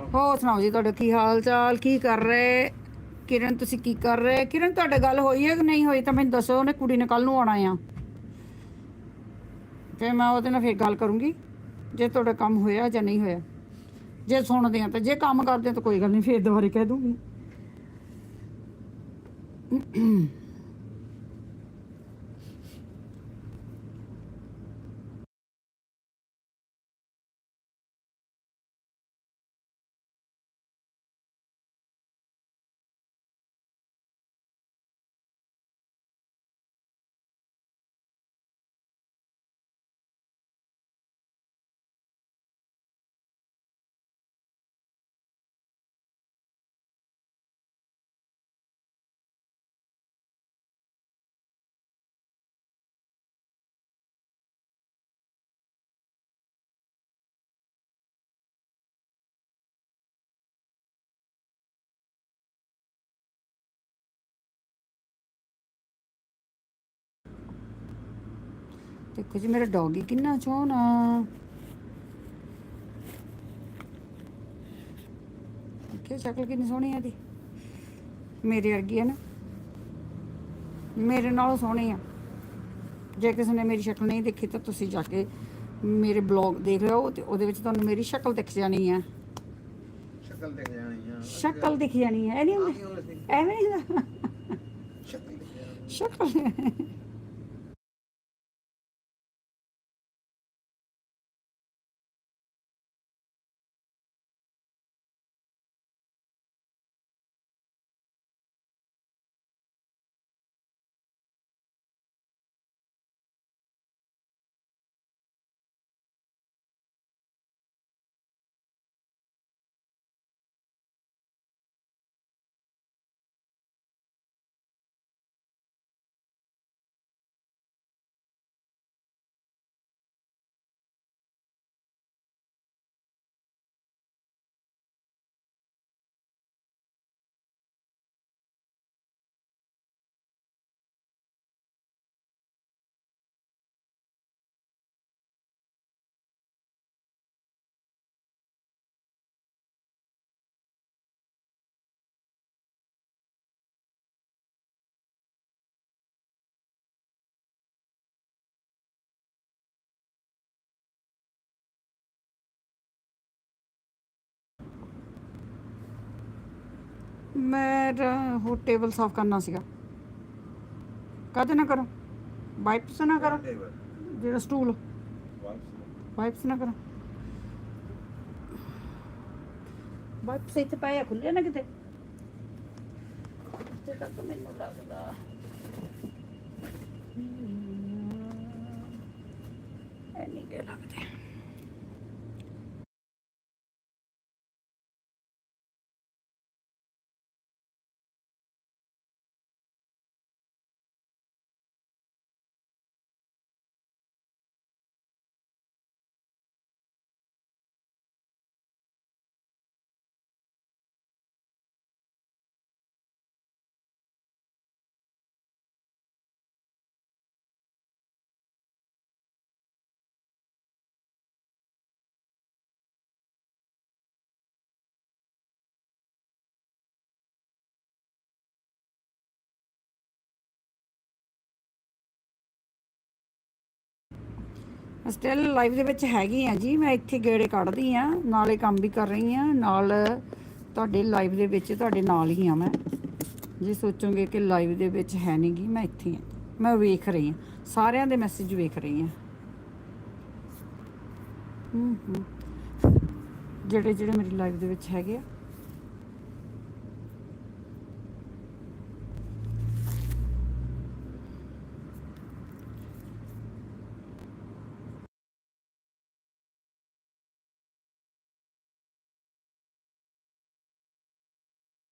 ਹੋਰ ਸੁਣਾਓ ਜੀ, ਤੁਹਾਡਾ ਕੀ ਹਾਲ ਚਾਲ ਕੀ ਕਰ ਰਹੇ? ਕਿਰਨ, ਤੁਸੀਂ ਕੀ ਕਰ ਰਹੇ? ਕਿਰਨ, ਤੁਹਾਡੇ ਗੱਲ ਹੋਈ ਹੈ ਕਿ ਨਹੀਂ ਹੋਈ? ਤਾਂ ਮੈਨੂੰ ਦੱਸੋ, ਉਹਨੇ ਕੁੜੀ ਨੇ ਕੱਲ ਨੂੰ ਆਉਣਾ ਆ। ਫਿਰ ਮੈਂ ਉਹਦੇ ਨਾਲ ਫੇਰ ਗੱਲ ਕਰੂੰਗੀ, ਜੇ ਤੁਹਾਡਾ ਕੰਮ ਹੋਇਆ ਜਾਂ ਨਹੀਂ ਹੋਇਆ। ਜੇ ਸੁਣਦੇ ਆ ਤਾਂ, ਜੇ ਕੰਮ ਕਰਦੇ ਆ ਤਾਂ ਕੋਈ ਗੱਲ ਨਹੀਂ, ਫੇਰ ਦੁਬਾਰੇ ਕਹਿ ਦੂੰਗੀ। ਦੇਖੋ ਜੀ ਮੇਰਾ ਡੌਗੀ ਕਿੰਨਾ ਸੋਹਣਾ। ਕਿ ਸ਼ਕਲ ਕਿੰਨੀ ਸੋਹਣੀ ਆ ਦੀ ਮੇਰੇ ਵਰਗੀ ਹੈ ਨਾ। ਮੇਰੇ ਨਾਲੋਂ ਸੋਹਣੀ ਆ। ਜੇ ਕਿਸੇ ਨੇ ਮੇਰੀ ਸ਼ਕਲ ਨਹੀਂ ਦੇਖੀ ਤਾਂ ਤੁਸੀਂ ਜਾ ਕੇ ਮੇਰੇ ਬਲੌਗ ਦੇਖ ਲਿਓ ਤੇ ਉਹਦੇ ਵਿੱਚ ਤੁਹਾਨੂੰ ਮੇਰੀ ਸ਼ਕਲ ਦਿਖ ਜਾਣੀ ਆ। ਸ਼ਕਲ ਦਿਖ ਜਾਣੀ ਆ। ਸ਼ਕਲ ਦਿਖ ਜਾਣੀ ਹੈ ਇਹ ਨਹੀਂ ਹੁੰਦਾ? ਐਵੇਂ ਨਹੀਂ ਹੁੰਦਾ? ਸ਼ਕਲ ਦਿਖ ਜਾਣੀ ਸ਼ਕਲ। ਮੇਰਾ ਉਹ ਟੇਬਲ ਸਾਫ਼ ਕਰਨਾ ਸੀਗਾ। ਕਦੇ ਨਾ ਕਰੋ? ਵਾਈਪਸ ਨਾ ਕਰੋ? ਟੇਬਲ ਜਿਹੜਾ ਸਟੂਲ? ਵਾਈਪਸ ਨਾ ਕਰੋ। ਵਾਈਪਸ ਇੱਥੇ ਪਾਇਆ ਖੁੱਲੇ ਨਾ ਕਿਤੇ? ਤੇ ਤੱਕ ਮੈਨੂੰ ਲੱਗਦਾ। ਐਨੀ ਕੇ ਲੱਗਦੇ। ਸਟਿਲ ਲਾਈਫ ਦੇ ਵਿੱਚ ਹੈਗੀ ਆ ਜੀ, ਮੈਂ ਇੱਥੇ ਗੇੜੇ ਕੱਢਦੀ ਆ, ਨਾਲੇ ਕੰਮ ਵੀ ਕਰ ਰਹੀ ਆ, ਨਾਲ ਤੁਹਾਡੇ ਲਾਈਵ ਦੇ ਵਿੱਚ ਤੁਹਾਡੇ ਨਾਲ ਹੀ ਆ ਮੈਂ। ਜੇ ਸੋਚੋਗੇ ਕਿ ਲਾਈਵ ਦੇ ਵਿੱਚ ਹੈ ਨਹੀਂਗੀ ਮੈਂ ਇੱਥੇ ਆ। ਮੈਂ ਵੇਖ ਰਹੀ ਆ, ਸਾਰਿਆਂ ਦੇ ਮੈਸੇਜ ਵੇਖ ਰਹੀ ਆ। ਹੂੰ ਹੂੰ। ਜਿਹੜੇ ਜਿਹੜੇ ਮੇਰੀ ਲਾਈਵ ਦੇ ਵਿੱਚ ਹੈਗੇ ਆ